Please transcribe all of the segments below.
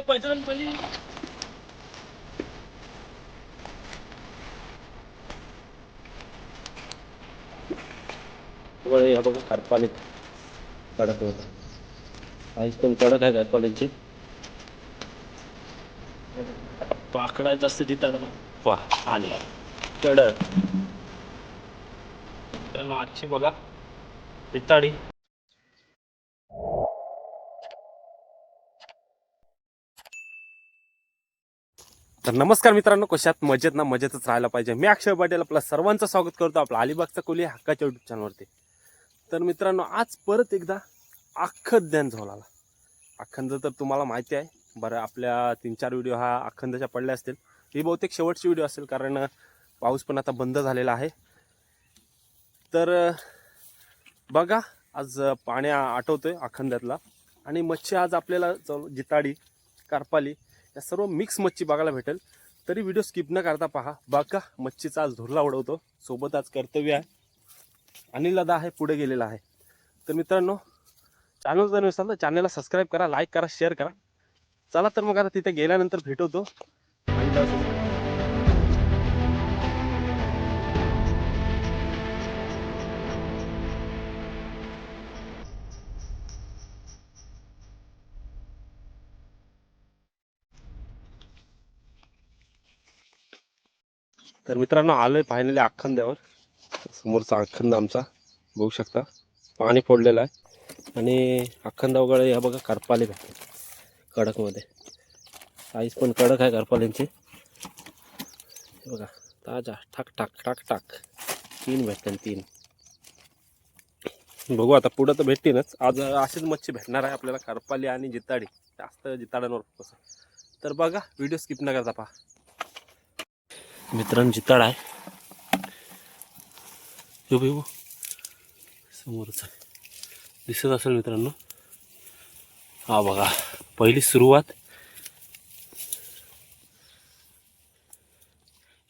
बजरंग बली या बघा कारपालीत कडक होत. आईस पण कडक आहे कारपालीची पाकडायचं असतं तिथं वा. आणि कडक. मागची बघा. पिताडी तर नमस्कार मित्रांनो. कशात मजेत ना मजेतच राहायला पाहिजे. मी अक्षय पाटील आपलं सर्वांचं स्वागत करतो आपलं अलिबागचा कोली हक्काच्या युट्यूब चॅनलवरती तर मित्रांनो आज परत एकदा अख्खं ज्ञान झाला अखंड तर तुम्हाला माहिती आहे. बरं आपल्या तीन चार व्हिडिओ हा अखंदच्या पडल्या असतील. ही बहुतेक शेवटची व्हिडिओ असेल कारण पाऊस पण आता बंद झालेला आहे. तर बघा आज पाण्या पाणी आ- आटवतोय अखंड्यातला आणि मच्छी आज आपल्याला जिताडी कारपाली या सर्व मिक्स मच्छी बघायला भेटेल. तरी व्हिडिओ स्किप न करता पहा. बाका मच्छीचा आज धुरला उडवतो. सोबत आज कर्तव्य आहे. अनिल दादा आहे पुढे गेलेला आहे. तर मित्रांनो चॅनल जर नसाल तर चॅनलला सबस्क्राईब करा लाईक करा शेअर करा. चला तर मग आता तिथे गेल्यानंतर भेटवतो. अनिल तर मित्रांनो आलोय फायनली अखंद्यावर समोरचा अखंद आमचा बघू शकता. पाणी फोडलेलं आहे. आणि अखंदा वगैरे या बघा करपाले भेटते कडकमध्ये. साईज पण कडक आहे करपाल्यांची. बघा ताजा टाक टाक टाक टाक तीन भेटतील तीन. बघू आता पुढं तर भेटतीनच आज अशीच मच्छी भेटणार आहे आपल्याला करपाली आणि जिताडी. जास्त जिताड्यांवर कसं तर बघा व्हिडिओ स्किप न करता पहा मित्रांची तळ आहे. यो बे समोरच. दिसत असेल मित्रांनो. हा बघा पहिली सुरुवात.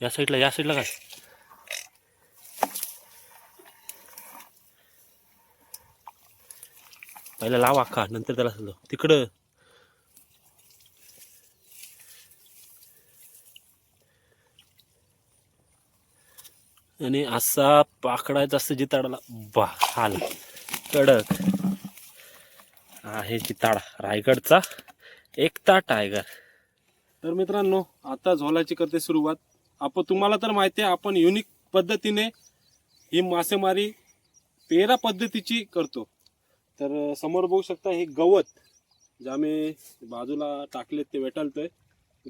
या साईडला या साईडला काय? पहिला लाव अख्खा नंतर त्याला तिकडं. आणि असा पाकडायचा असतं जिताडाला बा हाल. कडक. आहे जिताडा रायगडचा एकता टायगर. तर मित्रांनो आता झोलाची करते सुरुवात. आपण तुम्हाला तर माहिती आहे आपण युनिक पद्धतीने ही मासेमारी तेरा पद्धतीची करतो. तर समोर बघू शकता हे गवत जे आम्ही बाजूला टाकलेत ते वेटाळतोय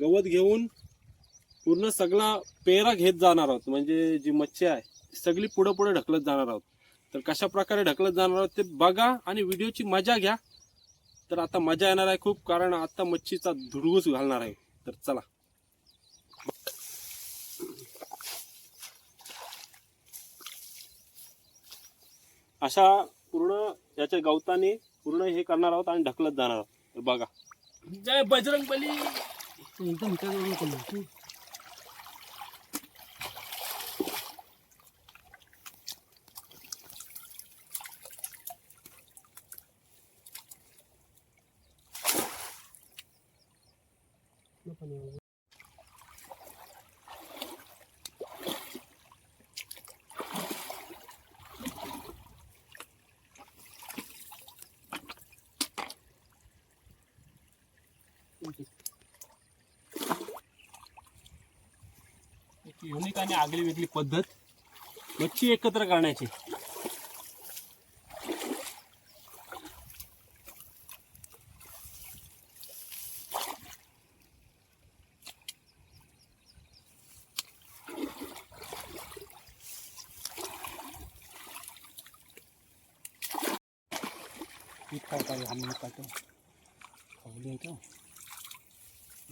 गवत घेऊन पूर्ण सगळा पेरा घेत जाणार आहोत. म्हणजे जी मच्छी आहे सगळी पुढं पुढे ढकलत जाणार आहोत. तर कशा प्रकारे ढकलत जाणार आहोत ते बघा आणि व्हिडिओची मजा घ्या. तर आता मजा येणार आहे खूप कारण आता मच्छीचा धुडगूस घालणार आहे. तर चला. अशा पूर्ण याच्या गवताने पूर्ण हे करणार आहोत आणि ढकलत जाणार आहोत. तर बघा. जय बजरंग बली युनिक आणि आगळी वेगळी पद्धत. मच्छी एकत्र करण्याची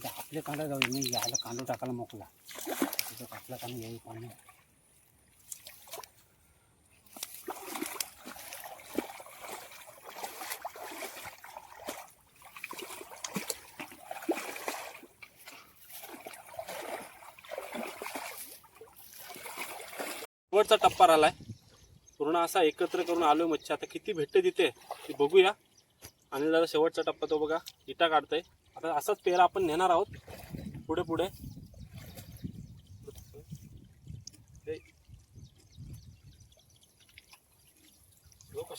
आपले कांदा जाऊ मी यायला कांदा टाकायला मोकला. तिथं आपला कांदा येईल पाणी शेवटचा टप्पा आलाय पूर्ण असा एकत्र करून आलोय मच्छी. आता किती भेटते तिथे ती बघूया. आणि दादा शेवटचा टप्पा तो बघा. इटा काढतोय. आता असाच पेरा आपण नेणार आहोत. पुढे पुढे हे.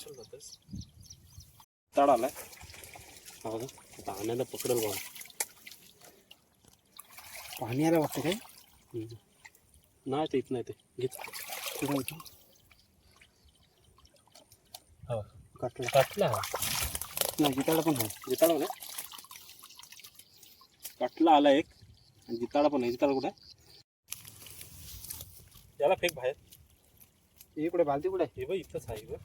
लो कशाला जातोस. तड आलाय. हा बघा आता आणायला पकडेल बघा. पाणी आलं वाटतं काय. नाही ते इथं नाही ते. घेत कुठं होतं हो. कटला. कटला नाही जिताडा पण आहे. जिताडा ना कटला आला एक. आणि जिताडा पण आहे. जिताडा कुठे याला फेक बाहेर. हे कुठे बालती कुठे हे बघ इथंच आहे बघ.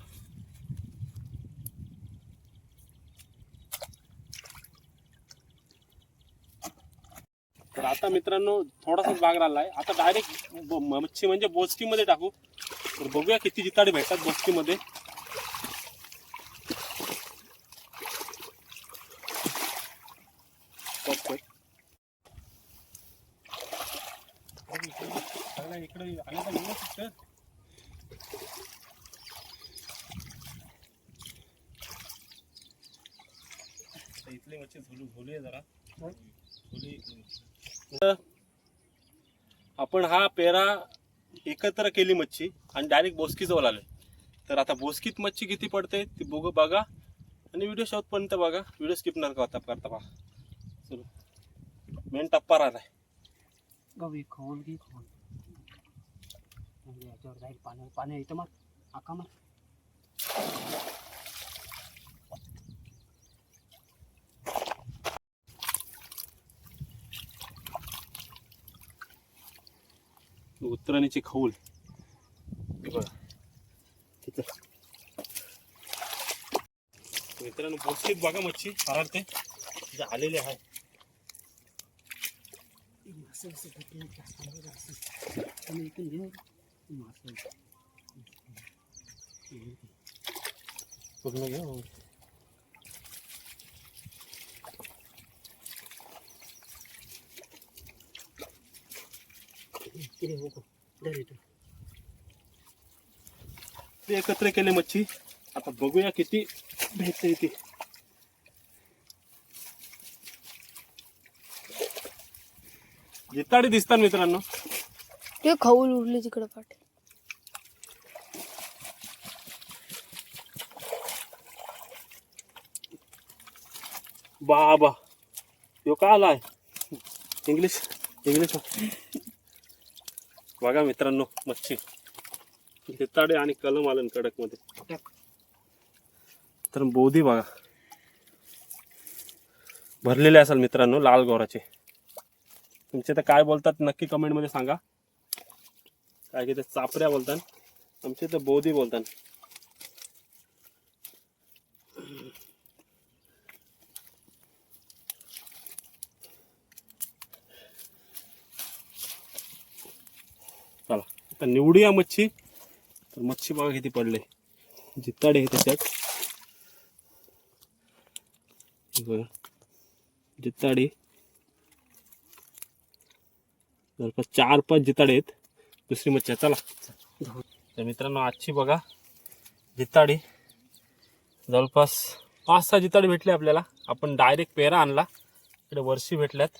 तर आता मित्रांनो थोडासाच बाग राहिला आहे आता डायरेक्ट मच्छी म्हणजे बोचकीमध्ये टाकू. तर बघूया किती जिताडे भेटतात बोचकीमध्ये. इकडे आले इथली मच्छी झोलू झोलूया जरा. झोली तर आपण हा पेरा एकत्र केली मच्छी आणि डायरेक्ट बोसकीजवळ आलो तर आता बोसकीत मच्छी किती पडते ती बघू बघा. आणि व्हिडिओ शेवटपर्यंत बघा. व्हिडिओ स्किप नका करता करता पहा चलो मेन टप्पा राहिला गवी खोल घे खोल. पाणी पाणी इथं मग आका मग उतरणीची खौल हे बघा तिथं मित्रांनो बोसकीत बघा मच्छी हरारते जे आलेले आहे मासे असं भेटले नाही जास्त नाही जास्त. तुम्ही इथून घे मासे पूर्ण घ्या इकडे हो गं. धर इथं. ते एकत्र केले मच्छी. आता बघूया किती भेटते ती. जिताडी दिसतात मित्रांनो. ते खाऊन उरले तिकडे पाठ. बाबा. यो का आलाय? English English. बघा मित्रांनो मच्छी. जिताडे आणि कलम आलं कडकमध्ये टाक. तर बोधी बघा. भरलेले असाल मित्रांनो लाल गोराचे. तुमचे तर काय बोलतात नक्की कमेंटमध्ये सांगा. काय की ते चापऱ्या बोलतात. आमचे तर बोधी बोलतात चला आता निवडूया मच्छी. तर मच्छी बघा किती पडले. जित्ताडे आहे त्याच्यात. बघा. जित्ताडे. जवळपास चार पाच जिताडे आहेत दुसरी मच्छी आहे. चला. तर मित्रांनो आजची बघा. जिताडी जवळपास पाच सहा जिताडे भेटले आपल्याला. आपण डायरेक्ट पेरा आणला. इकडे वर्षी भेटल्यात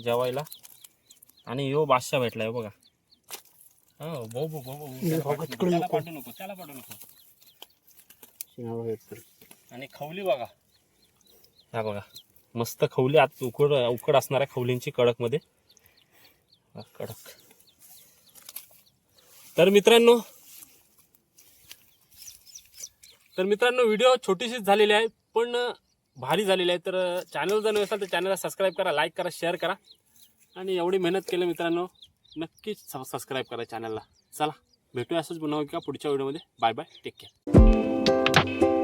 जेवायला. आणि यो बादशाह भेटला आहे बघा, आणि खवली बघा. हा बघा. मस्त खवली आत उकड उकड असणार आहे खवलींची कडकमध्ये. हा, कडक. तर मित्रांनो तर मित्रांनो व्हिडिओ छोटीशीच झालेली आहे पण भारी झालेली आहे. तर चॅनल जर नसेल तर चॅनलला सबस्क्राईब करा लाईक करा शेअर करा. आणि एवढी मेहनत केली मित्रांनो नक्कीच सबस्क्राईब करा चॅनलला चला भेटूया असंच बनवू का पुढच्या व्हिडिओमध्ये बाय बाय टेक केअर